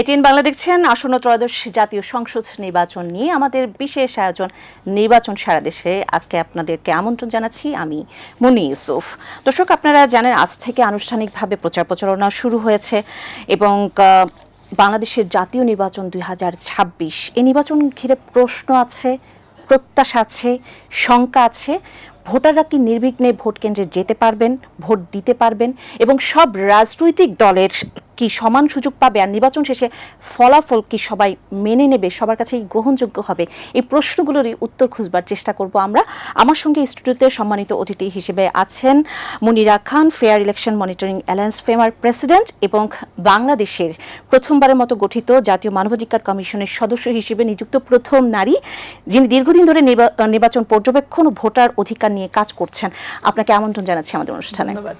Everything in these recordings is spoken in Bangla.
এটিএন বাংলা দেখছেন, আসন্ন ত্রয়োদশ জাতীয় সংসদ নির্বাচন নিয়ে আমাদের বিশেষ আয়োজন নির্বাচন সারা দেশে। আজকে আপনাদেরকে আমন্ত্রণ জানাচ্ছি আমি মুনি ইউসুফ। দর্শক, আপনারা জানেন, আজ থেকে আনুষ্ঠানিকভাবে প্রচার প্রচারণা শুরু হয়েছে এবং বাংলাদেশের জাতীয় নির্বাচন দুই হাজার ছাব্বিশ। এই নির্বাচন ঘিরে প্রশ্ন আছে, প্রত্যাশা আছে, শঙ্কা আছে। ভোটাররা কি নির্বিঘ্নে ভোট কেন্দ্রে যেতে পারবেন, ভোট দিতে পারবেন এবং সব রাজনৈতিক দলের কি সমান সুযোগ পাবে আর নির্বাচন শেষে ফলাফল কি সবাই মেনে নেবে, সবার কাছেই গ্রহণযোগ্য হবে? এই প্রশ্নগুলোরই উত্তর খুঁজবার চেষ্টা করব আমরা। আমার সঙ্গে স্টুডিওতে সম্মানিত অতিথি হিসেবে আছেন Munira Khan fair election monitoring alliance famer president এবং বাংলাদেশের প্রথমবারের মতো গঠিত জাতীয় মানবাধিকার কমিশনের সদস্য হিসেবে নিযুক্ত প্রথম নারী, যিনি দীর্ঘদিন ধরে নির্বা- নির্বাচন পর্যবেক্ষণ ও ভোটার অধিকার নিয়ে কাজ করছেন। আপনাকে আমন্ত্রণ জানাচ্ছি আমাদের অনুষ্ঠানে। ধন্যবাদ।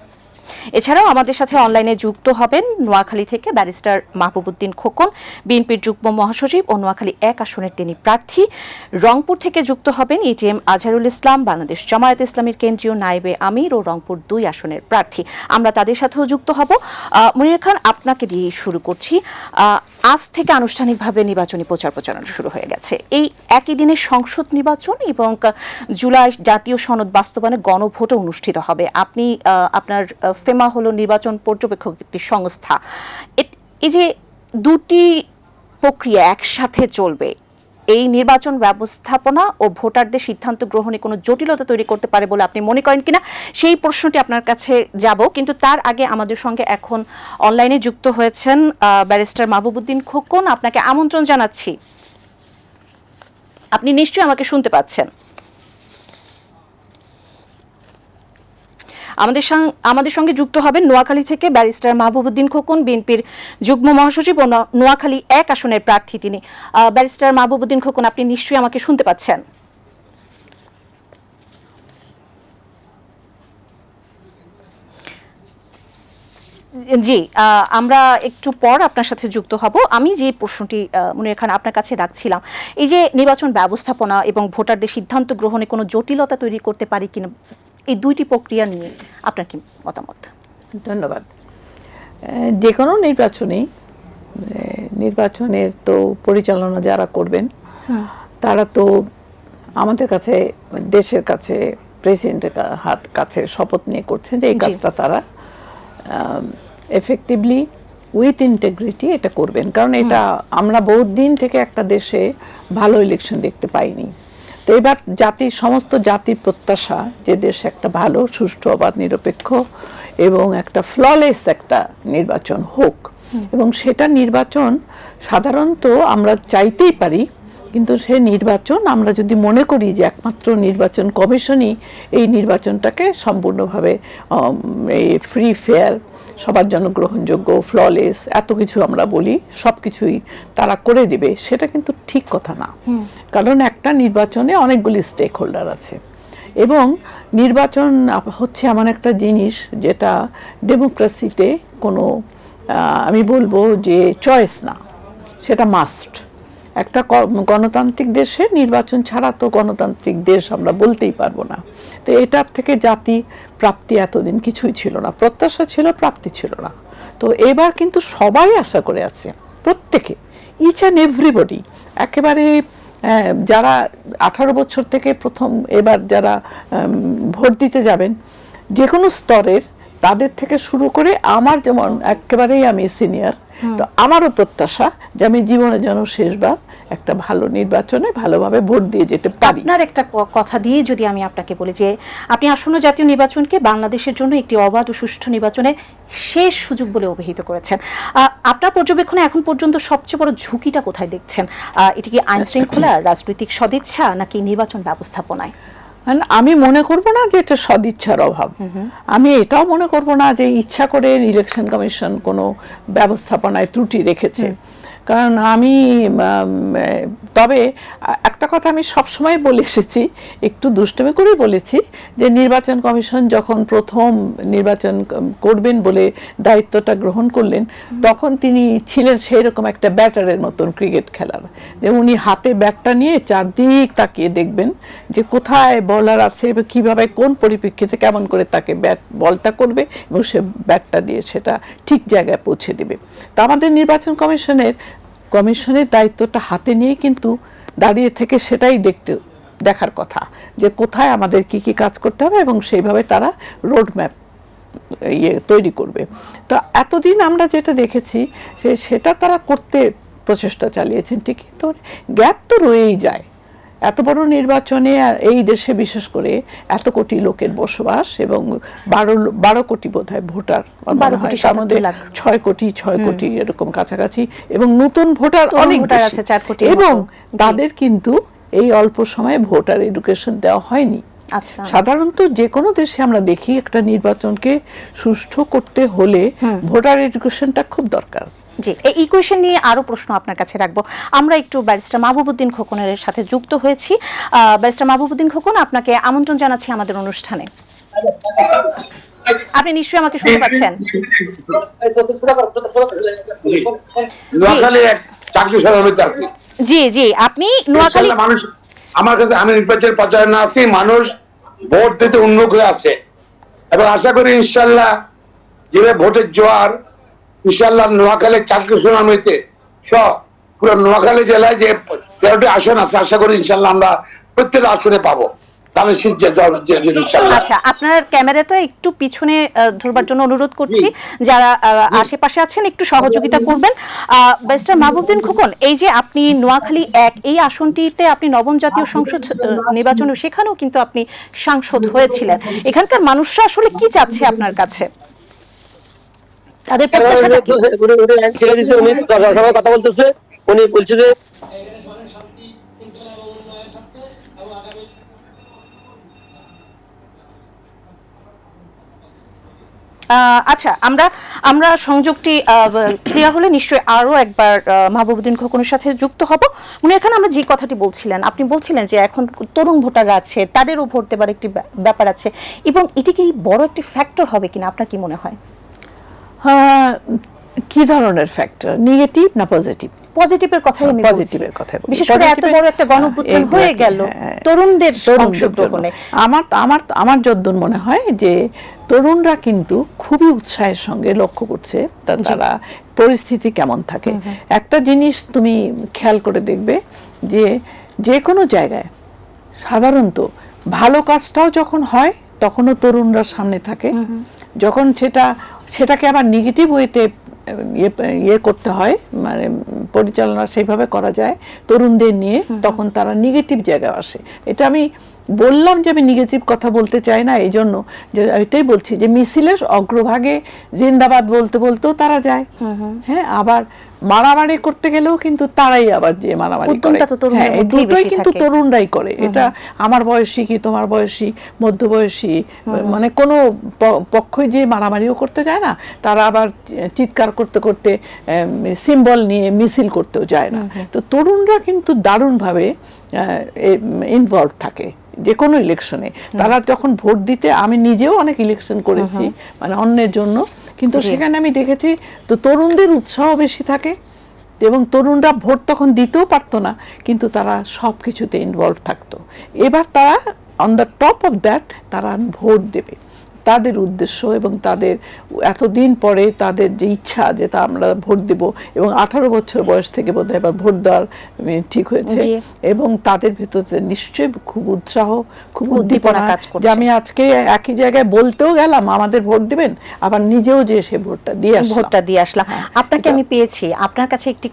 এছাড়াও আমাদের সাথে অনলাইনে যুক্ত হবেন নোয়াখালী থেকে ব্যারিস্টার মাহবুবুদ্দিন খোকন, বিএনপির যুগ্ম মহাসচিব ও নোয়াখালী এক আসনের তিনি প্রার্থী। রংপুর থেকে যুক্ত হবেন এটিএম আজহারুল ইসলাম, বাংলাদেশ জামায়াত ইসলামের কেন্দ্রীয় নায়েবে আমির ও রংপুর দুই আসনের প্রার্থী। আমরা তাদের সাথেও যুক্ত হব। মনির খান, আপনাকে দিয়ে শুরু করছি। আজ থেকে আনুষ্ঠানিকভাবে নির্বাচনী প্রচার প্রচারণা শুরু হয়ে গেছে। এই একই দিনে সংসদ নির্বাচন এবং জুলাই জাতীয় সনদ বাস্তবায়নে গণভোটও অনুষ্ঠিত হবে। আপনি আপনার ফেমা হলো নির্বাচন পর্যবেক্ষক একটি সংস্থা এই যে দুটি প্রক্রিয়া একসাথে চলবে, এই নির্বাচন ব্যবস্থাপনা ও ভোটারদের সিদ্ধান্ত গ্রহণে কোনো জটিলতা তৈরি করতে পারে বলে আপনি মনে করেন কিনা? সেই প্রশ্নটি আপনার কাছে যাব, কিন্তু তার আগে আমাদের সঙ্গে এখন অনলাইনে যুক্ত হয়েছেন ব্যারিস্টার মাহবুবুদ্দিন খোকন। আপনাকে আমন্ত্রণ জানাচ্ছি। আপনি নিশ্চয়ই আমাকে শুনতে পাচ্ছেন। আমাদের আমাদের সঙ্গে যুক্ত হবেন নোয়াখালী থেকে ব্যারিস্টার মাহবুবুদ্দিন খোকন বিএনপির যুগ্ম মহাসচিব ও নোয়াখালী এক আসনের প্রার্থী তিনি। ব্যারিস্টার মাহবুবুদ্দিন খোকন আপনি নিশ্চয়ই আমাকে শুনতে পাচ্ছেন। জি আমরা একটু পর আপনার সাথে যুক্ত হব। আমি যে প্রশ্নটি আহ, মনির খান আপনার কাছে রাখছিলাম এই যে নির্বাচন ব্যবস্থাপনা এবং ভোটারদের সিদ্ধান্ত গ্রহণে কোনো জটিলতা তৈরি করতে পারি কিনা এই দুইটি প্রক্রিয়া নিয়ে আপনার কি মতামত? ধন্যবাদ। যে কোনো নির্বাচনেই নির্বাচনের তো পরিচালনা যারা করবেন তারা তো আমাদের কাছে দেশের কাছে প্রেসিডেন্টের হাত কাছে শপথ নিয়ে করছেন যে এই। কাজটা তারা এফেক্টিভলি উইথ ইন্টেগ্রিটি এটা করবেন। কারণ এটা আমরা বহুত দিন থেকে একটা দেশে ভালো ইলেকশন দেখতে পাইনি। তো এবার জাতির সমস্ত জাতির প্রত্যাশা যে দেশ একটা ভালো সুষ্ঠু অবাধ নিরপেক্ষ এবং একটা ফ্ললেস একটা নির্বাচন হোক। এবং সেটা নির্বাচন সাধারণত আমরা চাইতেই পারি কিন্তু সে নির্বাচন আমরা যদি মনে করি যে একমাত্র নির্বাচন কমিশনই এই নির্বাচনটাকে সম্পূর্ণভাবে এই ফ্রি ফেয়ার সবার জন্য গ্রহণযোগ্য ফ্ললেস এত কিছু আমরা বলি সব কিছুই তারা করে দিবে সেটা কিন্তু ঠিক কথা না। কারণ একটা নির্বাচনে অনেকগুলি স্টেক হোল্ডার আছে। এবং নির্বাচন হচ্ছে এমন একটা জিনিস যেটা ডেমোক্রেসিতে কোনো আমি বলব যে চয়েস না সেটা মাস্ট একটা গণতান্ত্রিক দেশে নির্বাচন ছাড়া তো গণতান্ত্রিক দেশ আমরা বলতেই পারব না। তো এটার থেকে জাতি প্রাপ্তি এতদিন কিছুই ছিল না। প্রত্যাশা ছিল প্রাপ্তি ছিল না। তো এবার কিন্তু সবাই আশা করে আছে প্রত্যেকে ইচ অ্যান্ড এভরিবডি একেবারে যারা আঠারো বছর থেকে প্রথম এবার যারা ভোট দিতে যাবেন যে কোনো স্তরের তাদের থেকে শুরু করে আমার যেমন একেবারেই আমি সিনিয়র তো আমারও প্রত্যাশা যে আমি জীবনে যেন শেষবার একটা ভালো নির্বাচনে ভালোভাবে ভোট দিয়ে যেতে পারি। আপনার একটা কথা দিয়ে যদি আমি আপনাকে বলি যে আপনি আসন্ন জাতীয় নির্বাচনকে বাংলাদেশের জন্য একটি অবাধ ও সুষ্ঠু নির্বাচনের শেষ সুযোগ বলে অভিহিত করেছেন। আপনার পর্যবেক্ষণে এখন পর্যন্ত সবচেয়ে বড় ঝুঁকিটা কোথায় দেখছেন? এটি কি আইন শৃঙ্খলা রাজনৈতিক সদিচ্ছা নাকি নির্বাচন ব্যবস্থাপনায়? আমি মনে করব না যে এটা সদিচ্ছার অভাব। আমি এটাও মনে করব না যে ইচ্ছা করে ইলেকশন কমিশন কোনো ব্যবস্থাপনায় ত্রুটি রেখেছে। কারণ আমি তবে একটা কথা আমি সবসময় বলে এসেছি একটু দুষ্টমি করে বলেছি যে নির্বাচন কমিশন যখন প্রথম নির্বাচন করবেন বলে দায়িত্বটা গ্রহণ করলেন তখন তিনি ছিলেন সেই রকম একটা ব্যাটারের মতন ক্রিকেট খেলার। যে উনি হাতে ব্যাটটা নিয়ে চারদিক তাকিয়ে দেখবেন যে কোথায় বলার আছে এবং কীভাবে কোন পরিপ্রেক্ষিতে কেমন করে তাকে ব্যাট বলটা করবে এবং সে ব্যাটটা দিয়ে সেটা ঠিক জায়গায় পৌঁছে দেবে। তা আমাদের নির্বাচন কমিশনের কমিশনের দায়িত্বটা হাতে নিয়ে কিন্তু দাঁড়িয়ে থেকে সেটাই দেখতে, দেখার কথা যে কোথায় আমাদের কি কি কাজ করতে হবে এবং সেইভাবে তারা রোডম্যাপ ইয়ে তৈরি করবে। তো এতদিন আমরা যেটা দেখেছি সে, সেটা তারা করতে প্রচেষ্টা চালিয়েছেন ঠিকই। তো গ্যাপ তো রয়েই যায়। এত বড় নির্বাচনে এই দেশে বিশেষ করে এত কোটি লোকের বসবাস এবং বারো বারো কোটি বোধ হয় ভোটার আমার 12 কোটি তার মধ্যে ছয় কোটি ছয় কোটি এরকম কাছাকাছি এবং নতুন ভোটার অনেক আছে চার কোটির এবং তাদের কিন্তু এই অল্প সময়ে ভোটার এডুকেশন দেওয়া হয়নি। আচ্ছা। সাধারণত যে কোনো দেশে আমরা দেখি একটা নির্বাচনকে সুষ্ঠু করতে হলে ভোটার এডুকেশনটা খুব দরকার। জি এই ইকুয়েশন নিয়ে আরও প্রশ্ন আপনার কাছে রাখব। আমরা একটু ব্যারিস্টার মাহবুবুদ্দিন খোকনের সাথে যুক্ত হয়েছি। ব্যারিস্টার মাহবুবুদ্দিন খোকন আপনাকে আমন্ত্রণ জানাচ্ছি আমাদের অনুষ্ঠানে। আপনি নিশ্চয়ই আমাকে শুনতে পাচ্ছেন। জি। জি আপনি নোয়াখালী মানুষ আমার কাছে আমি নির্বাচন প্রচারণা আছি মানুষ ভোট দিতে উন্মুখ হয়ে আছে। এবং আশা করি ইনশাল্লাহ যেভাবে ভোটের জোয়ার ইনশাল্লাহ নোয়াখালী চাকরি সমিতিতে সহ পুরো নোয়াখালী জেলায় যে তেরোটি আসন আছে আশা করি ইনশাল্লাহ আমরা প্রত্যেকটা আসনে পাবো। আচ্ছা আপনার ক্যামেরাটা একটু পিছনে ধরবার জন্য অনুরোধ করছি। যারা আশেপাশে আছেন একটু সহযোগিতা করবেন। বেস্টার মাহবুবুদ্দিন খোকন এই যে আপনি নোয়াখালী এক এই আসনটিতে আপনি নবম জাতীয় সংসদ নির্বাচনে সেখানেও কিন্তু আপনি সাংসদ হয়েছিলেন। এখানকার মানুষরা আসলে কি চাচ্ছে আপনার কাছে? তাদের প্রত্যাশাটা কি? ছেড়ে উনি কথা বলতেছে উনি বলছে যে আচ্ছা আমরা আমরা সংযোগটি ক্লিয়ার হলে নিশ্চয়ই আরও একবার মাহবুবুদ্দিন খোকনের সাথে যুক্ত হব উনি এখানে আমরা যে কথাটি বলছিলেন আপনি বলছিলেন যে এখন তরুণ ভোটাররা আছে তাদেরও ভোট দেবার একটি ব্যাপার আছে এবং এটি কি বড় একটি ফ্যাক্টর হবে কিনা আপনার কি মনে হয় কি ধরনের ফ্যাক্টর নেগেটিভ না পজিটিভ পজিটিভের কথাই আমি পজিটিভের কথাই বলছি। বিশেষ করে এত বড় একটা গণঅভ্যুত্থান হয়ে গেল হ্যাঁ। তরুণদের তরুণদের অংশগ্রহণে আমার আমার আমার যদ্দূর মনে হয় যে তরুণরা কিন্তু খুবই উৎসাহের সঙ্গে লক্ষ্য করছে তারা পরিস্থিতি কেমন থাকে। একটা জিনিস তুমি খেয়াল করে দেখবে যে যে কোনো জায়গায় সাধারণত ভালো কাজটাও যখন হয় তখনও তরুণরা সামনে থাকে। যখন সেটা সেটাকে আবার নেগেটিভ ওয়েতে ইয়ে ইয়ে করতে হয় মানে পরিচালনা সেইভাবে করা যায় তরুণদের নিয়ে তখন তারা নেগেটিভ জায়গায় আসে। এটা আমি বললাম যে আমি নেগেটিভ কথা বলতে চাই না এই জন্য যে এটাই বলছি যে মিছিলের অগ্রভাগে জিন্দাবাদ বলতে বলতেও তারা যায়। হ্যাঁ আবার মারামারি করতে গেলেও কিন্তু তারাই আবার যে মারামারি করে। হ্যাঁ দুটোই কিন্তু তরুণরাই করে। এটা আমার বয়সী কি তোমার বয়সী মধ্যবয়সী মানে কোনো প- পক্ষই যে মারামারিও করতে যায় না তারা আবার চিৎকার করতে করতে সিম্বল নিয়ে মিছিল করতেও যায় না। তো তরুণরা কিন্তু দারুণভাবে ইনভলভ থাকে যে কোনো ইলেকশনে তারা যখন ভোট দিতে আমি নিজেও অনেক ইলেকশন করেছি মানে অন্যের জন্য কিন্তু সেখানে আমি দেখেছি তো তরুণদের উৎসাহ বেশি থাকে এবং তরুণরা ভোট তখন দিতেও পারতো না কিন্তু তারা সব কিছুতে ইনভলভ থাকতো। এবার তারা on the top of that তারা ভোট দেবে। তাদের উদ্দেশ্য এবং তাদের এতদিন পরে তাদের যে ইচ্ছা যে তা আমরা ভোট দেব এবং আঠারো বছর বয়স থেকে বোধহয় এবার ভোট দেওয়ার ঠিক হয়েছে এবং তাদের ভিতরে নিশ্চয়ই খুব উৎসাহ খুব উদ্দীপনা। যে আমি আজকে একই জায়গায় বলতেও গেলাম আমাদের ভোট দিবেন আবার নিজেও যে সে ভোটটা দিয়ে আসলাম। ভোটটা দিয়ে আসলাম। হ্যাঁ, আপনাকে আমি পেয়েছি। আপনার কাছে একটি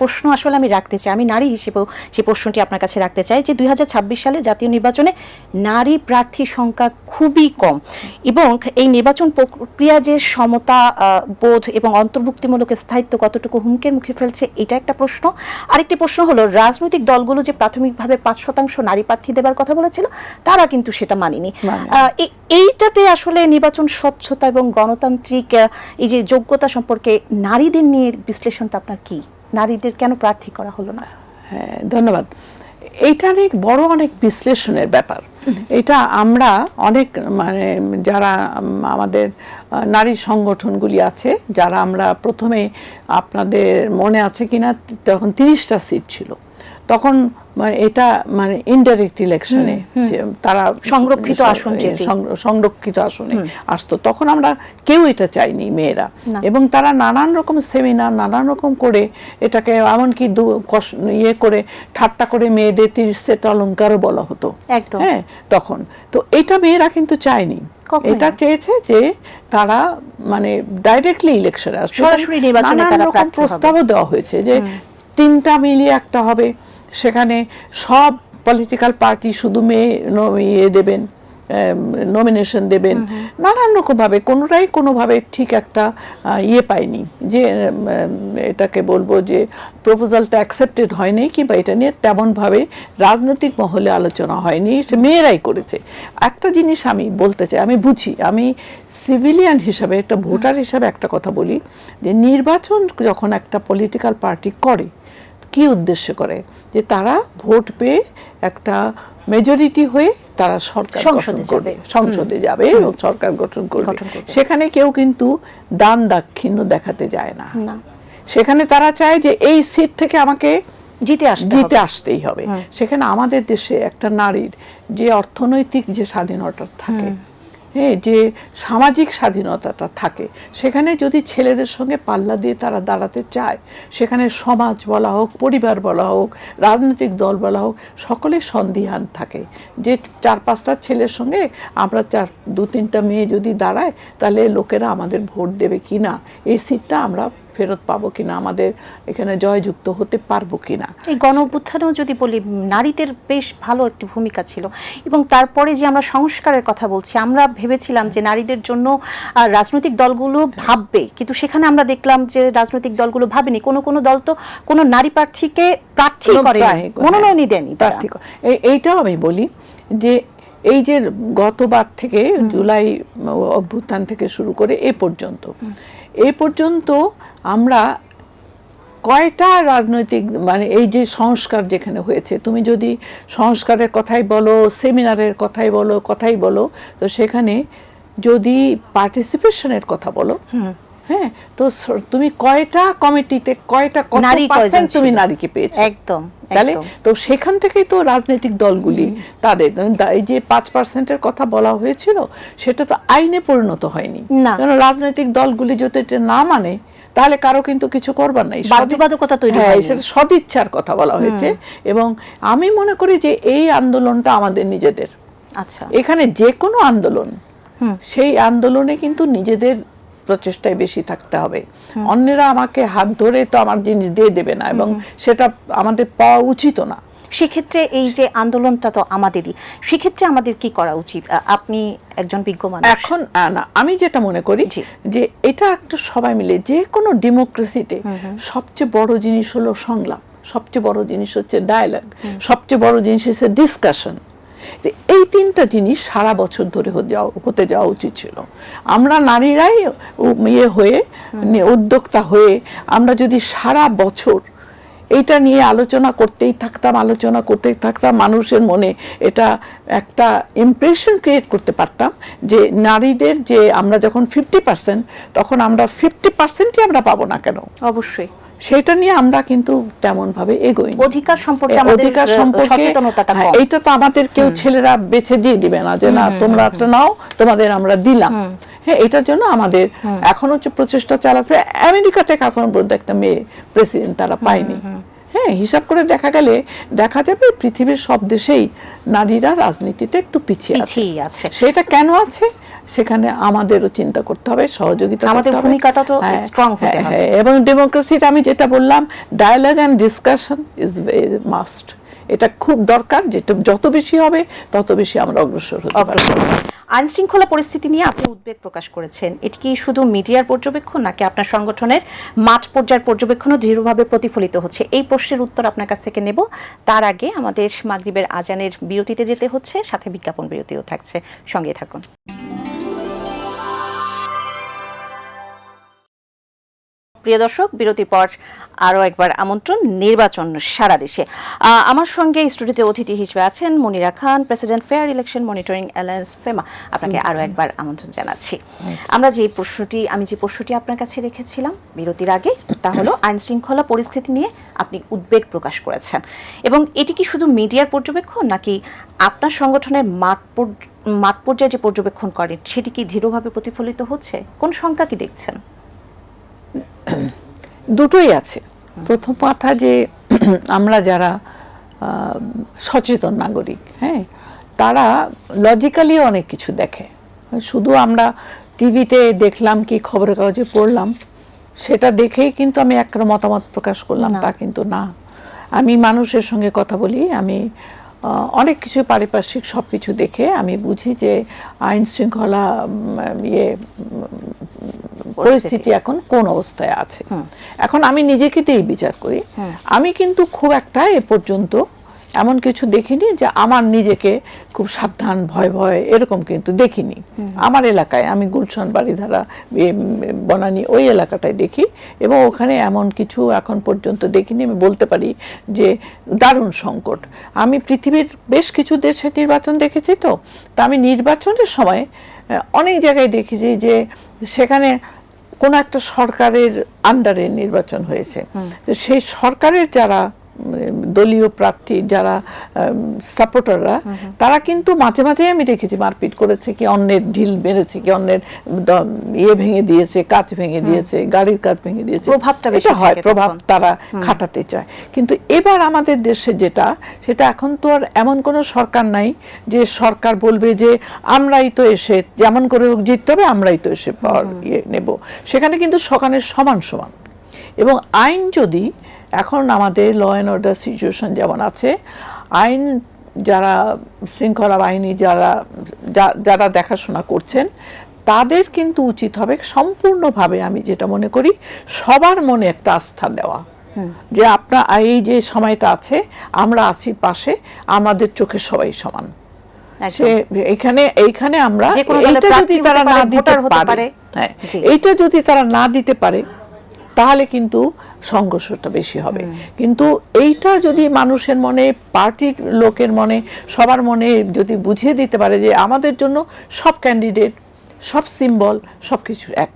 প্রশ্ন আসলে আমি রাখতে চাই। আমি নারী হিসেবেও সেই প্রশ্নটি আপনার কাছে রাখতে চাই যে দুই হাজার ছাব্বিশ সালে জাতীয় নির্বাচনে নারী প্রার্থী সংখ্যা খুবই কম। এবং এই নির্বাচন প্রক্রিয়া যে সমতা বোধ এবং অন্তর্ভুক্তিমূলক স্থায়িত্ব কতটুকু হুমকির মুখে ফেলছে এটা একটা প্রশ্ন। আরেকটি প্রশ্ন হলো রাজনৈতিক দলগুলো যে প্রাথমিকভাবে পাঁচ শতাংশ নারী প্রার্থী দেবার কথা বলেছিল তারা কিন্তু সেটা মানেনি। আহ, এইটাতে আসলে নির্বাচন স্বচ্ছতা এবং গণতান্ত্রিক এই যে যোগ্যতা সম্পর্কে নারীদের নিয়ে বিশ্লেষণটা আপনার কি? নারীদের কেন প্রার্থী করা হলো না? হ্যাঁ ধন্যবাদ। এইটা অনেক বড় অনেক বিশ্লেষণের ব্যাপার। এটা আমরা অনেক মানে যারা আমাদের নারী সংগঠনগুলি আছে, যারা আমরা প্রথমে আপনাদের মনে আছে কিনা, তখন তিরিশটা সিট ছিল। তখন মানে এটা মানে ইনডাইরেক্ট ইলেকশনে তারা সংরক্ষিত আসন সংরক্ষিত আসনে আসতো। তখন আমরা কেউ এটা চাইনি মেয়েরা। এবং তারা নানান রকম সেমিনার নানান রকম করে এটাকে এমনকি ইয়ে করে ঠাট্টা করে মেয়েদের তিরিশ সেট অলঙ্কারও বলা হতো। হ্যাঁ তখন। তো এটা মেয়েরা কিন্তু চায়নি। এটা চেয়েছে যে তারা মানে ডাইরেক্টলি ইলেকশনে আসবে। সরাসরি নির্বাচনে তারা রকম প্রস্তাবও দেওয়া হয়েছে যে তিনটা মিলিয়ে একটা হবে। সেখানে সব পলিটিক্যাল পার্টি শুধু মেয়ে ইয়ে দেবেন নমিনেশন দেবেন। নানান রকমভাবে কোনোটাই কোনোভাবে ঠিক একটা ইয়ে পায়নি। যে এটাকে বলব যে প্রপোজালটা অ্যাকসেপ্টেড হয়নি কিংবা এটা নিয়ে তেমনভাবে রাজনৈতিক মহলে আলোচনা হয়নি সে মেয়েরাই করেছে। একটা জিনিস আমি বলতে চাই আমি বুঝি আমি সিভিলিয়ান হিসাবে একটা ভোটার হিসাবে একটা কথা বলি যে নির্বাচন যখন একটা পলিটিক্যাল পার্টি করে কি উদ্দেশ্য করে? যে তারা ভোট পেয়ে একটা মেজরিটি হয়ে তারা সরকার সংসদে যাবে। সংসদে যাবে এবং সরকার গঠন করবে। সেখানে কেউ কিন্তু দান দাক্ষিণ্য দেখাতে যায় না। সেখানে তারা চায় যে এই সিট থেকে আমাকে জিতে আসতে হবে। আসতেই হবে। সেখানে আমাদের দেশে একটা নারীর যে অর্থনৈতিক যে স্বাধীনতা থাকে হ্যাঁ যে সামাজিক স্বাধীনতাটা থাকে, সেখানে যদি ছেলেদের সঙ্গে পাল্লা দিয়ে তারা দাঁড়াতে চায়, সেখানে সমাজ বলা হোক, পরিবার বলা হোক, রাজনৈতিক দল বলা হোক, সকলে সন্দিহান থাকে। যে চার পাঁচটা ছেলের সঙ্গে আমরা চার, দু তিনটা মেয়ে যদি দাঁড়ায়, তাহলে লোকেরা আমাদের ভোট দেবে কি না? এই সিটটা আমরা ফেরত পাবো কিনা আমাদের এখানে জয়যুক্ত হতে পারব কিনা। এই গণ অভ্যুত্থানেও যদি বলি নারীদের বেশ ভালো একটি ভূমিকা ছিল। এবং তারপরে যে আমরা সংস্কারের কথা বলছি আমরা ভেবেছিলাম যে নারীদের জন্য রাজনৈতিক দলগুলো ভাববে। কিন্তু সেখানে আমরা দেখলাম যে রাজনৈতিক দলগুলো ভাবেনি। কোনো কোনো দল তো কোনো নারী প্রার্থীকে প্রার্থী করে মনোনয়নই দেয়নি প্রার্থী এইটাও আমি বলি যে এই যে গতবার থেকে জুলাই অভ্যুত্থান থেকে শুরু করে এ পর্যন্ত এ পর্যন্ত আমরা কয়টা রাজনৈতিক মানে এই যে সংস্কার যেখানে হয়েছে, তুমি যদি সংস্কারের কথাই বলো, সেমিনারের কথাই বলো কথাই বলো, তো সেখানে যদি পার্টিসিপেশনের কথা বলো হ্যাঁ তো তুমি কয়টা কমিটিতে কয়টা কত নারী তুমি নারীকে পেয়েছ? একদম তাহলে তো সেখান থেকেই তো রাজনৈতিক দলগুলি তাদের এই যে পাঁচ পার্সেন্টের কথা বলা হয়েছিল সেটা তো আইনে পরিণত হয়নি। কারণ রাজনৈতিক দলগুলি যদি এটা না মানে তাহলে কারও কিন্তু কিছু করবার নাই। বাধ্যবাধকতা তৈরি হ্যাঁ, হয়নি। সেটা সদিচ্ছার কথা বলা হয়েছে এবং আমি মনে করি যে এই আন্দোলনটা আমাদের নিজেদের। আচ্ছা। এখানে যে কোনো আন্দোলন সেই আন্দোলনে কিন্তু নিজেদের প্রচেষ্টায় বেশি থাকতে হবে। অন্যেরা আমাকে হাত ধরে তো আমার জিনিস দিয়ে দেবে না এবং সেটা আমাদের পাওয়া উচিত না। সেক্ষেত্রে এই যে আন্দোলনটা তো আমাদেরই সেক্ষেত্রে আমাদের কি করা উচিত? আপনি একজন বিজ্ঞ মানুষ। এখন না আমি যেটা মনে করি যে এটা একটা সবাই মিলে যে কোনো ডেমোক্রেসিতে সবচেয়ে বড় জিনিস হলো সংলাপ সবচেয়ে বড় জিনিস হচ্ছে ডায়ালগ সবচেয়ে বড় জিনিস হচ্ছে ডিসকাশন এই তিনটা জিনিস সারা বছর ধরে হতে যাওয়া- উচিত ছিল। আমরা নারীরাই ইয়ে হয়ে উদ্যোক্তা হয়ে আমরা যদি সারা বছর এইটা নিয়ে আলোচনা করতেই থাকতাম আলোচনা করতেই থাকতাম মানুষের মনে এটা একটা ইমপ্রেশন ক্রিয়েট করতে পারতাম যে নারীদের যে আমরা যখন ফিফটি পার্সেন্ট তখন আমরা ফিফটি পার্সেন্টই আমরা পাবো না কেন? অবশ্যই। সেটা নিয়ে আমরা কিন্তু তেমন ভাবে এগোই অধিকার সম্পর্কে অধিকার সম্পর্কে হ্যাঁ, এইটা তো আমাদের কেউ ছেলেরা বেছে দিয়ে দিবে না যে না তোমরা একটা নাও তোমাদের আমরা দিলাম। হ্যাঁ এটার জন্য আমাদের এখনও প্রচেষ্টা চালাতে আমেরিকা থেকে এখনও পর্যন্ত একটা মেয়ে প্রেসিডেন্ট তারা পায়নি। হ্যাঁ হিসাব করে দেখা গেলে দেখা যাবে পৃথিবীর সব দেশেই নারীরা রাজনীতিতে একটু পিছিয়ে আছে। সেটা কেন আছে? সেখানে আমাদেরও চিন্তা করতে হবে সহযোগিতা আমাদের ভূমিকাটা তো হ্যাঁ, strong হতে হ্যাঁ, হবে। হ্যাঁ, এবং ডেমোক্রেসিতে আমি যেটা বললাম dialogue and discussion is must এটা খুব দরকার যেটা যত বেশি হবে তত বেশি আমরা অগ্রসর হতে পারব। আইন শৃঙ্খলা পরিস্থিতি নিয়ে আপনি উদ্বেগ প্রকাশ করেছেন। এটি কি শুধু মিডিয়ার পর্যবেক্ষণ নাকি আপনার সংগঠনের মাঠ পর্যায়ের পর্যবেক্ষণও দৃঢ়ভাবে প্রতিফলিত হচ্ছে? এই প্রশ্নের উত্তর আপনার কাছ থেকে নেব। তার আগে আমাদের মাগরিবের আজানের বিরতিতে যেতে হচ্ছে সাথে বিজ্ঞাপন বিরতিও থাকছে। সঙ্গে থাকুন। প্রিয় দর্শক বিরতির পর আরও একবার আমন্ত্রণ, নির্বাচন সারা দেশে। আমার সঙ্গে স্টুডিওতে অতিথি হিসেবে আছেন Monira Khan president fair election monitoring alliance FEMA আপনাকে আরও একবার আমন্ত্রণ জানাচ্ছি। আমরা যে প্রশ্নটি, আমি যে প্রশ্নটি আপনার কাছে রেখেছিলাম বিরতির আগে, তা হলো আইন শৃঙ্খলা পরিস্থিতি নিয়ে আপনি উদ্বেগ প্রকাশ করেছেন। এবং এটি কি শুধু মিডিয়ার পর্যবেক্ষণ, নাকি আপনার সংগঠনের মাঠ মাঠ পর্যায়ে যে পর্যবেক্ষণ করেন, সেটি কি দৃঢ়ভাবে প্রতিফলিত হচ্ছে? কোন সংখ্যা কি দেখছেন? দুটোই আছে। প্রথম কথা যে আমরা যারা সচেতন নাগরিক হ্যাঁ তারা লজিক্যালি অনেক কিছু দেখে। শুধু আমরা টিভিতে দেখলাম কি খবরের কাগজে পড়লাম সেটা দেখেই কিন্তু আমি একটা মতামত প্রকাশ করলাম। তা কিন্তু না। আমি মানুষের সঙ্গে কথা বলি আমি অনেক কিছু পারিপার্শ্বিক সব কিছু দেখে আমি বুঝি যে আইন শৃঙ্খলা ইয়ে পরিস্থিতি। এখন কোন অবস্থায় আছে। এখন আমি নিজেকে দিয়েই বিচার করি। আমি কিন্তু খুব একটা এ পর্যন্ত এমন কিছু দেখিনি যে আমার নিজেকে খুব সাবধান ভয় ভয় এরকম কিন্তু দেখিনি। আমার এলাকায় আমি গুলশান বাড়িধারা বনানি ওই এলাকাটায় দেখি এবং ওখানে এমন কিছু এখন পর্যন্ত দেখিনি। আমি বলতে পারি যে দারুণ সংকট। আমি পৃথিবীর বেশ কিছু দেশে নির্বাচন দেখেছি তো তা আমি নির্বাচনের সময় অনেক জায়গায় দেখেছি যে সেখানে কোন একটা সরকারের আন্ডারে নির্বাচন হয়েছে। তো সেই সরকারের যারা দলীয় প্রার্থী যারা সাপোর্টাররা তারা কিন্তু মাঝে মাঝে আমি দেখেছি মারপিট করেছে কি অন্যের ঢিল মেরেছে কি অন্যের ইয়ে ভেঙে দিয়েছে কাজ ভেঙে দিয়েছে গাড়ির কাজ ভেঙে দিয়েছে। প্রভাবটা বেশি এটা হয় প্রভাব তারা খাটাতে চায়। কিন্তু এবার আমাদের দেশে যেটা সেটা এখন তো আর এমন কোনো সরকার নাই যে সরকার বলবে যে আমরাই তো এসে যেমন করে হোক জিততে হবে আমরাই তো এসে পাওয়ার ইয়ে নেব। সেখানে কিন্তু সকালের সমান সমান। এবং আইন যদি এখন আমাদের ল অ্যান্ড অর্ডার সিচুয়েশন যেমন আছে আইন যারা শৃঙ্খলা বাহিনী যারা যারা দেখাশোনা করছেন তাদের কিন্তু উচিত হবে সম্পূর্ণভাবে আমি যেটা মনে করি সবার মনে একটা আস্থা দেওয়া। যে আপনার এই যে সময়টা আছে আমরা আছি পাশে আমাদের চোখে সবাই সমান। সে এখানে এইখানে আমরা এইটা যদি তারা না দিতে পারে। পারে। হ্যাঁ এইটা যদি তারা না দিতে পারে তাহলে কিন্তু সংঘর্ষটা বেশি হবে। কিন্তু এইটা যদি মানুষের মনে পার্টির লোকের মনে সবার মনে যদি বুঝিয়ে দিতে পারে যে আমাদের জন্য সব ক্যান্ডিডেট সব সিম্বল সবকিছু এক।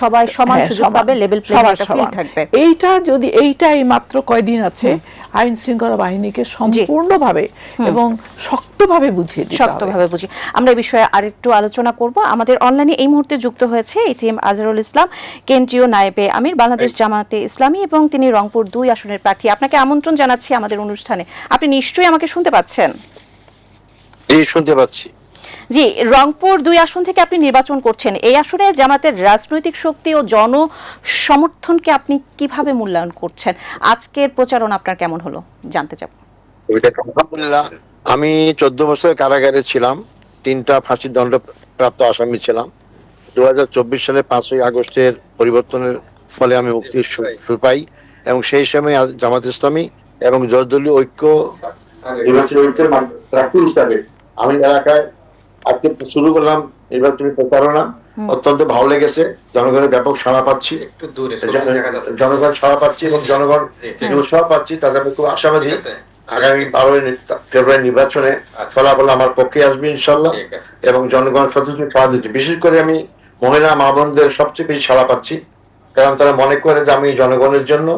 সবাই সমান হ্যাঁ, সুযোগ পাবে লেভেল প্লে সবার একটা ফিল সমান। থাকবে। এইটা যদি এইটাই মাত্র কয়দিন আছে আইন শৃঙ্খলা বাহিনীকে সম্পূর্ণভাবে এবং শক্তভাবে বুঝিয়ে দিতে শক্তভাবে বুঝি আমরা এই বিষয়ে আরেকটু আলোচনা করব। আমাদের অনলাইনে এই মুহূর্তে যুক্ত হয়েছে এটিএম আজহারুল ইসলাম কেন্দ্রীয় নায়েবে আমির বাংলাদেশ জামাতে ইসলামী এবং তিনি রংপুর দুই আসনের প্রার্থী। আপনাকে আমন্ত্রণ জানাচ্ছি আমাদের অনুষ্ঠানে। আপনি নিশ্চয়ই আমাকে শুনতে পাচ্ছেন? জি শুনতে পাচ্ছি। জি, রংপুর দুই আসন থেকে আপনি নির্বাচন করছেন। এই আসনে জামাতের রাজনৈতিক শক্তি ও জন সমর্থনকে আপনি কীভাবে মূল্যায়ন করছেন? আজকের প্রচারণ আপনার কেমন হলো? জানতে চাব। আমি চোদ্দ বছর কারাগারে ছিলাম। তিনটা ফাঁসির দণ্ড প্রাপ্ত আসামি ছিলাম। দু হাজার চব্বিশ সালে পাঁচই আগস্টের পরিবর্তনের ফলে আমি মুক্তি পাই এবং সেই সময় জামাত ইসলামী এবং জরদলীয় ঐক্য ঐক্যের প্রার্থী হিসাবে আমি এলাকায় আজকে শুরু করলাম নির্বাচনী প্রচারণা অত্যন্ত ভালো লেগেছে। জনগণের ব্যাপক সাড়া পাচ্ছি। একটু দূরে সরে দেখা যাচ্ছে। জনগণ সাড়া পাচ্ছি এবং জনগণ উৎসাহ পাচ্ছি তাদের আমি খুব আশাবাদী। আগামী বারোই ফেব্রুয়ারি নির্বাচনে ফলাফল আমার পক্ষে আসবে ইনশাল্লাহ। এবং জনগণ সচেতন সাড়া দিচ্ছে বিশেষ করে আমি মহিলা মা বোনদের সবচেয়ে বেশি সাড়া পাচ্ছি। কারণ তারা মনে করে যে আমি জনগণের জন্য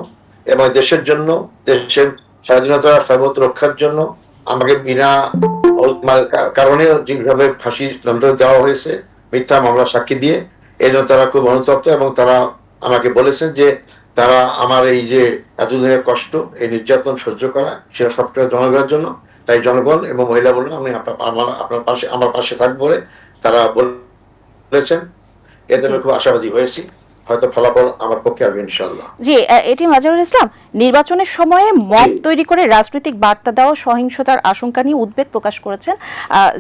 এবং দেশের জন্য দেশের স্বাধীনতা সার্বত্র রক্ষার জন্য আমাকে বিনা কারণে যেভাবে ফাঁসি দণ্ড দেওয়া হয়েছে মিথ্যা মামলা সাক্ষী দিয়ে এই জন্য তারা খুব অনুতপ্ত এবং তারা আমাকে বলেছেন যে তারা আমার এই যে এতদিনের কষ্ট এই নির্যাতন সহ্য করা সেটা সবটা জনগণের জন্য। তাই জনগণ এবং মহিলা বললেন আমি আপনার আমার আপনার পাশে আমার পাশে থাকব বলে তারা বলেছেন। এতে আমি খুব আশাবাদী হয়েছি। হয়তো ফলাফল আমার পক্ষে আসবে জি এটি মাজহারুল ইসলাম। নির্বাচনের সময়ে জি। তৈরি করে রাজনৈতিক বার্তা দেওয়া সহিংসতার আশঙ্কা নিয়ে উদ্বেগ প্রকাশ করেছেন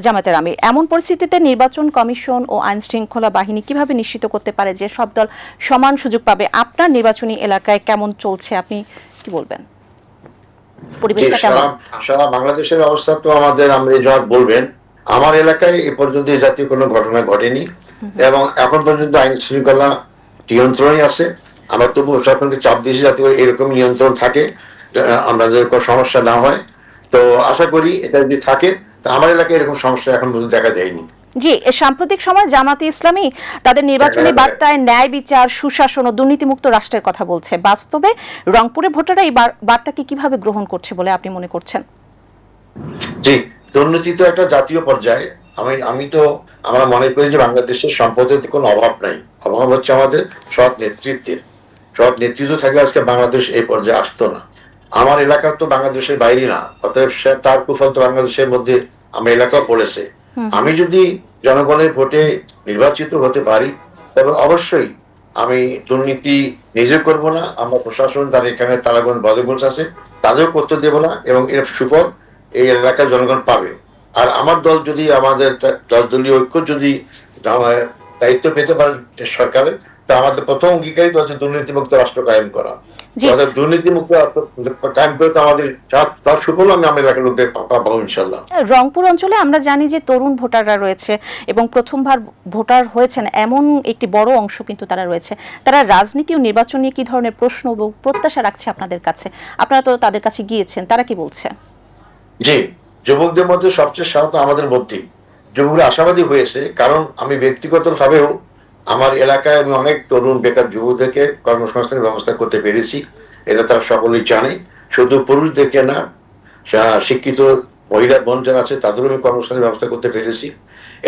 জামাতের আমির। এমন পরিস্থিতিতে নির্বাচন কমিশন ও আইন শৃঙ্খলা বাহিনী কীভাবে নিশ্চিত করতে পারে যে সব দল সমান সুযোগ পাবে? আপনার নির্বাচনী এলাকায় কেমন চলছে? আপনি কি বলবেন? জি, পরিবেশটা কেমন? সারা সারা বাংলাদেশের অবস্থা তো আমাদের আমরি জবাব বলবেন আমার এলাকায় এ পর্যন্ত জাতীয় কোনো ঘটনা ঘটেনি এবং এখন পর্যন্ত আইন শৃঙ্খলা নিয়ন্ত্রণে আছে। আমরা তবু সরকারকে চাপ দিয়েছি যাতে করে এরকম নিয়ন্ত্রণ থাকে আমাদের কোনো সমস্যা না হয়। তো আশা করি এটা যদি থাকে তা আমার এলাকায় এরকম সমস্যা এখন পর্যন্ত দেখা যায়নি। জি সাম্প্রতিক সময় জামাতে ইসলামী তাদের নির্বাচনী হ্যাঁ, বার্তায় ন্যায় বিচার সুশাসন ও দুর্নীতিমুক্ত রাষ্ট্রের কথা বলছে। বাস্তবে রংপুরে ভোটাররা এই বার- বার্তাকে কীভাবে গ্রহণ করছে বলে আপনি মনে করছেন? জি দুর্নীতি তো একটা জাতীয় পর্যায়ে। আমি আমি তো আমরা মনে করি যে বাংলাদেশের সম্পদের কোনো অভাব নাই। অভাব হচ্ছে আমাদের সৎ নেতৃত্বের। সৎ নেতৃত্ব থাকলে আজকে বাংলাদেশ এই পর্যায়ে আসতো না। আমার এলাকা তো বাংলাদেশের বাইরে না অতএব তার কুফল তো বাংলাদেশের মধ্যে আমার এলাকাও পড়েছে। আমি যদি জনগণের ভোটে নির্বাচিত হতে পারি তবে অবশ্যই আমি দুর্নীতি নিজে করব না। আমরা প্রশাসন তার এখানে তারাগণ বদগোলস আছে তাদেরও করতে দেব না এবং এর সুফল এই এলাকার জনগণ পাবে। আর আমার দল যদি আমাদের দল দলীয় ঐক্য যদি দায়িত্ব পেতে পারে সরকারের তা আমাদের প্রথম অঙ্গীকারই তো হচ্ছে দুর্নীতিমুক্ত রাষ্ট্র কায়েম করা। আমাদের দুর্নীতিমুক্ত কায়েম করে তো আমাদের তার- তার সুফল আমি আমার এলাকার লোকদের পাবো ইনশাল্লাহ। রংপুর অঞ্চলে আমরা জানি যে তরুণ ভোটাররা রয়েছে এবং প্রথমবার ভোটার হয়েছেন এমন একটি বড় অংশ কিন্তু তারা রয়েছে। তারা রাজনীতি ও নির্বাচন নিয়ে কি ধরনের প্রশ্ন এবং প্রত্যাশা রাখছে আপনাদের কাছে? আপনারা তো তাদের কাছে গিয়েছেন তারা কি বলছে? জি। যুবকদের মধ্যে সবচেয়ে সাহস আমাদের মধ্যেই যুবকরা আশাবাদী হয়েছে, কারণ আমি ব্যক্তিগতভাবেও আমার এলাকায় আমি অনেক তরুণ বেকার যুবকদেরকে কর্মসংস্থানের ব্যবস্থা করতে পেরেছি। এটা তারা সকলেই জানে। শুধু পুরুষদেরকে না শিক্ষিত মহিলা বোন যারা আছে, তাদেরও আমি কর্মসংস্থানের ব্যবস্থা করতে পেরেছি।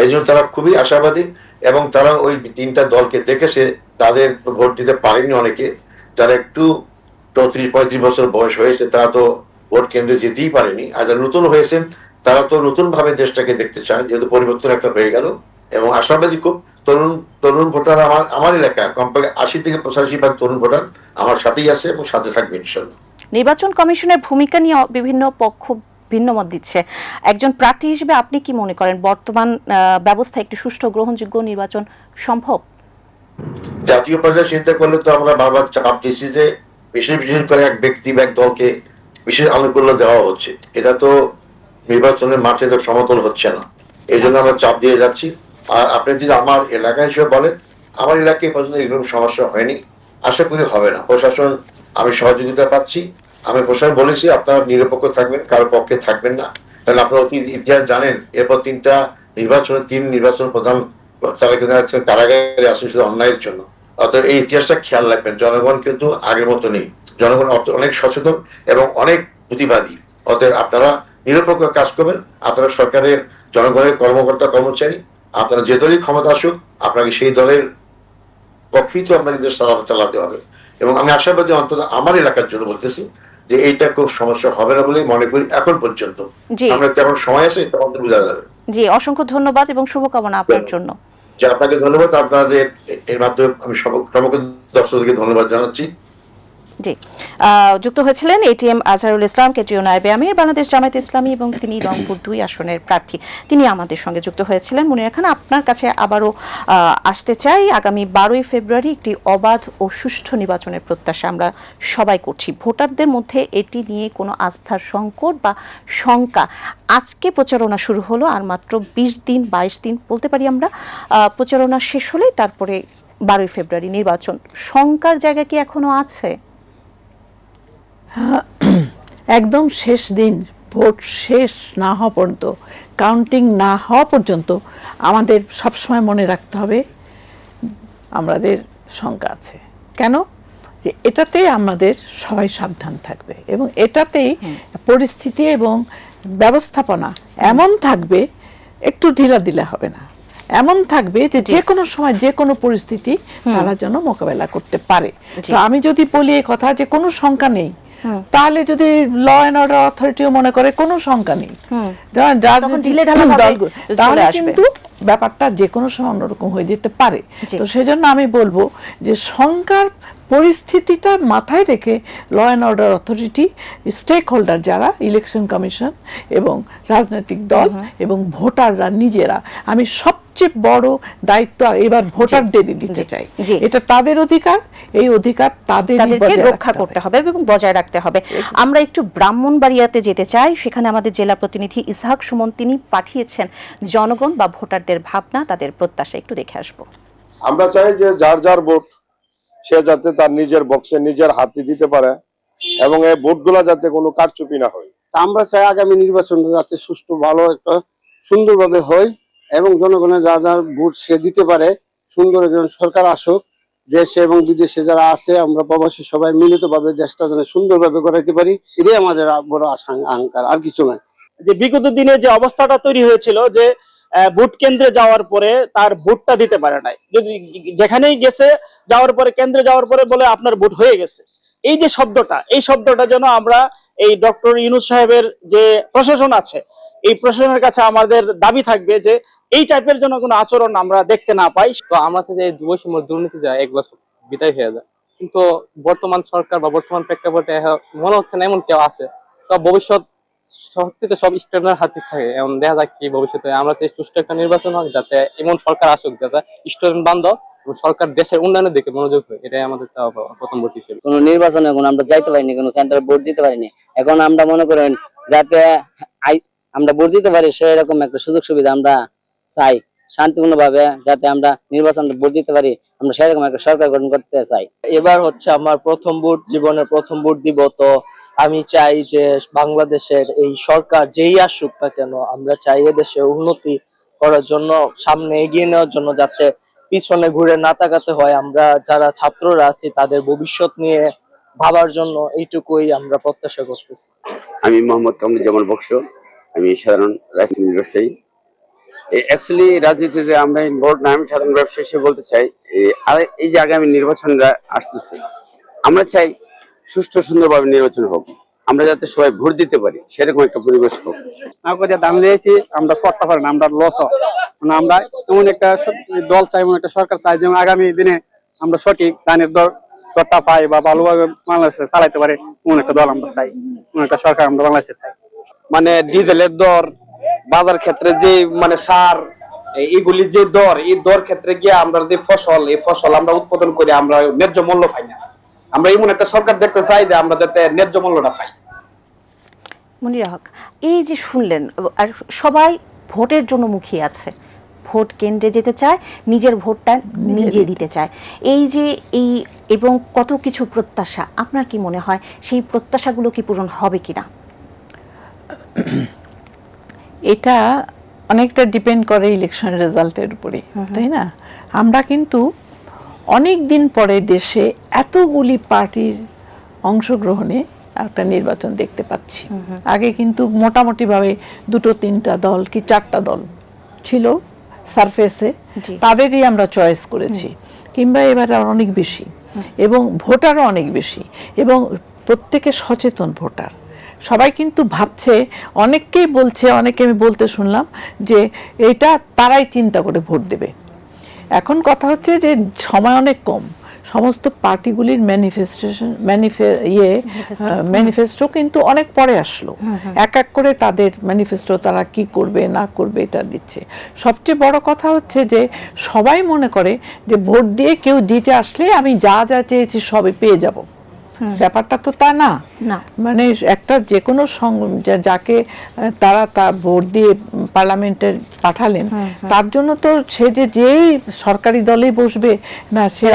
এই জন্য তারা খুবই আশাবাদী এবং তারা ওই তিনটা দলকে দেখেছে, তাদের ভোট দিতে পারেনি অনেকে। যারা একটু চৌত্রিশ পঁয়ত্রিশ বছর বয়স হয়েছে, তারা তো ভোট কেন্দ্রে যেতেই পারেনি আর যারা নতুন হয়েছেন তারা তো নতুন ভাবে দেশটাকে দেখতে চায় যেহেতু পরিবর্তন একটা হয়ে গেল এবং আশাবাদী খুব তরুণ তরুণ ভোটার আমার আমার এলাকা কমপক্ষে আশি থেকে পঁচাশি ভাগ তরুণ ভোটার আমার সাথেই আছে এবং সাথে থাকবে ইনশাল্লাহ। নির্বাচন কমিশনের ভূমিকা নিয়ে বিভিন্ন পক্ষ ভিন্ন মত দিচ্ছে। একজন প্রার্থী হিসেবে আপনি কি মনে করেন বর্তমান ব্যবস্থা একটি সুষ্ঠু গ্রহণযোগ্য নির্বাচন সম্ভব? জাতীয় পর্যায়ে চিন্তা করলে তো আমরা বারবার চাপ দিচ্ছি যে বিশেষ বিশেষ করে এক ব্যক্তি বা এক দলকে বিশেষ আনুকূল্য দেওয়া হচ্ছে এটা তো নির্বাচনের মাঠে তো সমতল হচ্ছে না। এই জন্য আমরা চাপ দিয়ে যাচ্ছি। আর আপনি যদি আমার এলাকা হিসেবে বলেন, আমার এলাকায় পর্যন্ত এরকম সমস্যা হয়নি। আশা করি হবে না। প্রশাসন, আমি সহযোগিতা পাচ্ছি। আমি প্রশাসন বলেছি, আপনারা নিরপেক্ষ থাকবেন কারোর পক্ষে থাকবেন না। কারণ আপনারা অতীত ইতিহাস জানেন, এরপর তিনটা নির্বাচনে তিন নির্বাচন প্রধান তারা কিন্তু কারাগারে আসে শুধু অন্যায়ের জন্য। অর্থাৎ এই ইতিহাসটা খেয়াল রাখবেন, জনগণ কিন্তু আগের মতো নেই। জনগণ অনেক সচেতন এবং অনেক প্রতিবাদী। অতএব আপনারা নিরপেক্ষ কাজ করবেন। আপনারা সরকারের জনগণের কর্মকর্তা কর্মচারী আপনারা যে দলই ক্ষমতা আসুক আপনাকে সেই দলের পক্ষেই তো আপনাদের দেশ চালা- চালাতে হবে। এবং আমি আশাবাদী অন্তত আমার এলাকার জন্য বলতেছি যে এইটা খুব সমস্যা হবে না বলেই মনে করি এখন পর্যন্ত। আমরা যখন সময় আছে তখন বোঝা যাবে। জি অসংখ্য ধন্যবাদ এবং শুভকামনা আপনার জন্য। যে আপনাকে ধন্যবাদ। আপনাদের এর মাধ্যমে আমি সমগ্র দর্শকদেরকে ধন্যবাদ জানাচ্ছি। জি। যুক্ত হয়েছিলেন এটিএম আজহারুল ইসলাম, কেন্দ্রীয় নায়েবে আমির, বাংলাদেশ জামায়াত ইসলামী এবং তিনি রংপুর দুই আসনের প্রার্থী। তিনি আমাদের সঙ্গে যুক্ত হয়েছিলেন। মনিরা খান, আপনার কাছে আবারও আসতে চাই। আগামী বারোই ফেব্রুয়ারি একটি অবাধ ও সুষ্ঠু নির্বাচনের প্রত্যাশা আমরা সবাই করছি। ভোটারদের মধ্যে এটি নিয়ে কোনো আস্থার সংকট বা শঙ্কা? আজকে প্রচারণা শুরু হলো আর মাত্র বিশ দিন, বাইশ দিন, বলতে পারি আমরা প্রচারণা শেষ হলেই তারপরে বারোই ফেব্রুয়ারি নির্বাচন। শঙ্কার জায়গা কি এখনও আছে? একদম শেষ দিন ভোট শেষ না হওয়া পর্যন্ত কাউন্টিং না হওয়া পর্যন্ত আমাদের সবসময় মনে রাখতে হবে আমাদের শঙ্কা আছে। কেন? যে এটাতে আমাদের সবাই সাবধান থাকবে এবং এটাতেই পরিস্থিতি এবং ব্যবস্থাপনা এমন থাকবে একটু ঢিলা দিলে হবে না। এমন থাকবে যে যে কোনো সময় যে কোনো পরিস্থিতি তারা যেন মোকাবেলা করতে পারে। তো আমি যদি বলি এই কথা যে কোনো শঙ্কা নেই তাহলে যদি ল অ্যান্ড অর্ডার অথরিটিও মনে করে কোনো শঙ্কা নেই তাহলে। কিন্তু ব্যাপারটা যে কোনো সময় অন্যরকম হয়ে যেতে পারে। তো সেজন্য আমি বলব যে শঙ্কার পরিস্থিতিটা মাথায় রেখে law and order authority stakeholder যারা ইলেকশন কমিশন এবং রাজনৈতিক দল এবং ভোটাররা নিজেরা আমি সবচেয়ে বড় দায়িত্ব এবার ভোটারদের দিতে চাই। এটা তাদের অধিকার এই অধিকার তাদের তাদেরকে রক্ষা করতে হবে এবং বজায় রাখতে হবে। আমরা একটু ব্রাহ্মণবাড়িয়াতে যেতে চাই সেখানে আমাদের জেলা প্রতিনিধি ইসহাক সুমন তিনি পাঠিয়েছেন জনগণ বা ভোটারদের ভাবনা তাদের প্রত্যাশা একটু দেখে আসব। আমরা চাই যে যার যার ভোট সে যাতে তার নিজের বক্সে নিজের হাতে দিতে পারে এবং এই ভোটগুলা যাতে কোনো কারচুপি না হয়। আমরা চাই আগামী নির্বাচন যাতে সুষ্ঠু ভালো একটা সুন্দরভাবে হয় এবং জনগণের যা যা ভোট সে দিতে পারে সুন্দর একজন সরকার আসুক দেশে এবং বিদেশে যারা আছে আমরা প্রবাসী সবাই মিলিত ভাবে দেশটা যেন সুন্দরভাবে গড়াইতে পারি এটাই আমাদের বড় আশা আহঙ্কার আর কিছু নয়। যে বিগত দিনে যে অবস্থাটা তৈরি হয়েছিল যে ভোট কেন্দ্রে যাওয়ার পরে তার ভোটটা দিতে পারে নাই। যদি যেখানেই গেছে, যাওয়ার পরে, কেন্দ্রে যাওয়ার পরে বলে আপনার ভোট হয়ে গেছে। এই যে শব্দটা, এই শব্দটা যেন আমরা এই ডক্টর ইউনুস সাহেবের যে প্রশাসন আছে, এই প্রশাসনের কাছে আমাদের দাবি থাকবে যে এই টাইপের যেন কোনো আচরণ আমরা দেখতে না পাই। তো আমরা যে এই বৈষম্য দুর্নীতি যায়, এক বছর বিদায় হয়ে যায়। কিন্তু বর্তমান সরকার বা বর্তমান প্রেক্ষাপটে মনে হচ্ছে না এমন কেউ আছে। তো ভবিষ্যৎ সত্যি তো সব স্টুডেন্টের হাতে থাকে। এমন দেখা যাক কি ভবিষ্যতে। আমরা চাই সুষ্ঠু একটা নির্বাচন হোক যাতে এমন সরকার আসুক যাতে স্টুডেন্ট বান্ধব এবং সরকার দেশের উন্নয়নের দিকে মনোযোগ হয় এটাই আমাদের চাওয়া পাওয়া প্রথম ভোট হিসেবে। কোনো নির্বাচনে এখন আমরা যাইতে পারিনি কোনো সেন্টারে ভোট দিতে পারিনি। এখন আমরা মনে করেন যাতে আমরা ভোট দিতে পারি সেরকম একটা সুযোগ সুবিধা আমরা চাই। শান্তিপূর্ণ ভাবে যাতে আমরা নির্বাচনে ভোট দিতে পারি আমরা সেরকম একটা সরকার গঠন করতে চাই। এবার হচ্ছে আমার প্রথম ভোট জীবনের প্রথম ভোট দিব। তো আমি চাই যে বাংলাদেশের এই সরকার যেই আসুক না কেন, আমরা চাই এদেশে উন্নতি করার জন্য, সামনে এগিয়ে নেওয়ার জন্য যাতে পিছনে ঘুরে না তাকাতে হয়। আমরা যারা ছাত্ররা আছি, তাদের ভবিষ্যৎ নিয়ে ভাবার জন্য এইটুকুই আমরা প্রত্যাশা করতেছি। আমি মোহাম্মদ কামরুজ্জামান বক্স, আমি সাধারণ রাজনীতি ব্যবসায়ী। অ্যাকচুয়ালি রাজনীতিতে আমরা ভোট না, আমি সাধারণ ব্যবসায়ী হিসেবে বলতে চাই আর এই যে আগামী নির্বাচনটা আসতেছে, আমরা চাই সুষ্ঠু সুন্দরভাবে নির্বাচন হোক। আমরা যাতে সবাই ভোট দিতে পারি সেরকম একটা পরিবেশ হোক। আমরা দাম দিয়েছি আমরা সরতে পারি না আমরা লস মানে আমরা এমন একটা দল চাই এমন একটা সরকার চাই যেমন আগামী দিনে আমরা সঠিক ধানের দর দরটা পাই বা ভালোভাবে বাংলাদেশে চালাইতে পারে এমন একটা দল আমরা চাই এমন একটা সরকার আমরা বাংলাদেশে চাই। মানে ডিজেলের দর বাজার ক্ষেত্রে যে মানে সার এই- এগুলির যে দর এই দর ক্ষেত্রে গিয়ে আমরা যে ফসল এই ফসল আমরা উৎপাদন করি আমরা ন্যায্য মূল্য পাই না। আমরা এমন একটা সরকার দেখতে চাই যে আমরা যাতে ন্যায্য মূল্যটা পাই। মনিরা হক এই যে শুনলেন আর সবাই ভোটের জন্য মুখিয়ে আছে। ভোট কেন্দ্রে যেতে চায় নিজের ভোটটা নিজে দিতে চায়। এই যে এই এবং কত কিছু প্রত্যাশা আপনার কি মনে হয় সেই প্রত্যাশাগুলো কি পূরণ হবে কিনা? এটা অনেকটা ডিপেন্ড করে ইলেকশন রেজাল্টের উপরে তাই না? আমরা কিন্তু অনেক দিন পরে দেশে এতগুলি পার্টির অংশগ্রহণে একটা নির্বাচন দেখতে পাচ্ছি। আগে কিন্তু মোটামুটিভাবে দুটো তিনটা দল কি চারটা দল ছিল সারফেসে তাদেরই আমরা চয়েস করেছি। কিংবা এবার অনেক বেশি। এবং ভোটারও অনেক বেশি। এবং প্রত্যেকে সচেতন ভোটার। সবাই কিন্তু ভাবছে অনেককেই বলছে অনেকে আমি বলতে শুনলাম যে এটা তারাই চিন্তা করে ভোট দেবে। এখন কথা হচ্ছে যে সময় অনেক কম। সমস্ত পার্টিগুলির ম্যানিফেস্টেশন ম্যানিফে ইয়ে ম্যানিফেস্টো কিন্তু অনেক পরে আসলো। এক এক করে তাদের ম্যানিফেস্টো তারা কি করবে না করবে এটা দিচ্ছে। সবচেয়ে বড় কথা হচ্ছে যে সবাই মনে করে যে ভোট দিয়ে কেউ জিতে আসলে আমি যা যা চেয়েছি সবই পেয়ে যাব। ব্যাপারটা তো তা না। মানে একটা যে কোনো যাকে তারা তার ভোট দিয়ে পার্লামেন্টে পাঠালেন তার জন্য তো সে যে যেই সরকারি দলে বসবে না সে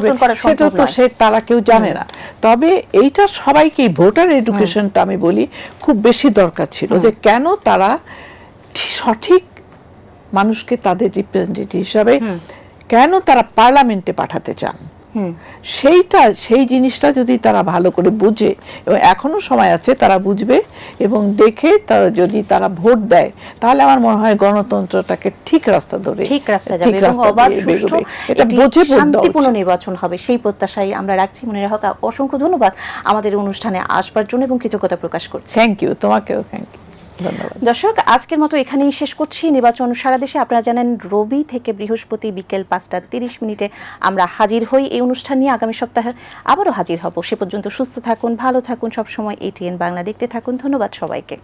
তো সেটা তো সে তারা কেউ জানে না। তবে এইটা সবাইকে ভোটার এডুকেশনটা আমি বলি খুব বেশি দরকার ছিল যে কেন তারা সঠিক মানুষকে তাদের রিপ্রেজেন্টেটিভ হিসাবে কেন তারা পার্লামেন্টে পাঠাতে চান। সেইটা সেই জিনিসটা যদি তারা ভালো করে বুঝে এবং এখনও সময় আছে তারা বুঝবে এবং দেখে তারা যদি তারা ভোট দেয় তাহলে আমার মনে হয় গণতন্ত্রটাকে ঠিক রাস্তা ধরে ঠিক রাস্তা যাবে এবং অবাধ সুষ্ঠু এটা বুঝে শান্তিপূর্ণ নির্বাচন হবে সেই প্রত্যাশাই আমরা রাখছি। মনে হক অসংখ্য ধন্যবাদ আমাদের অনুষ্ঠানে আসবার জন্য এবং কৃতজ্ঞতা প্রকাশ করছি। থ্যাংক ইউ তোমাকেও থ্যাংক ইউ দর্শক, আজকের মতো এখানেই শেষ করছি। নির্বাচন সারা দেশে আপনারা জানেন, রবি থেকে বৃহস্পতি বিকেল পাঁচটা তিরিশ মিনিটে আমরা হাজির হই। এই অনুষ্ঠান নিয়ে আগামী সপ্তাহে আবারও হাজির হব। সে পর্যন্ত সুস্থ থাকুন, ভালো থাকুন, সবসময় এটিএন বাংলা দেখতে থাকুন। ধন্যবাদ সবাইকে।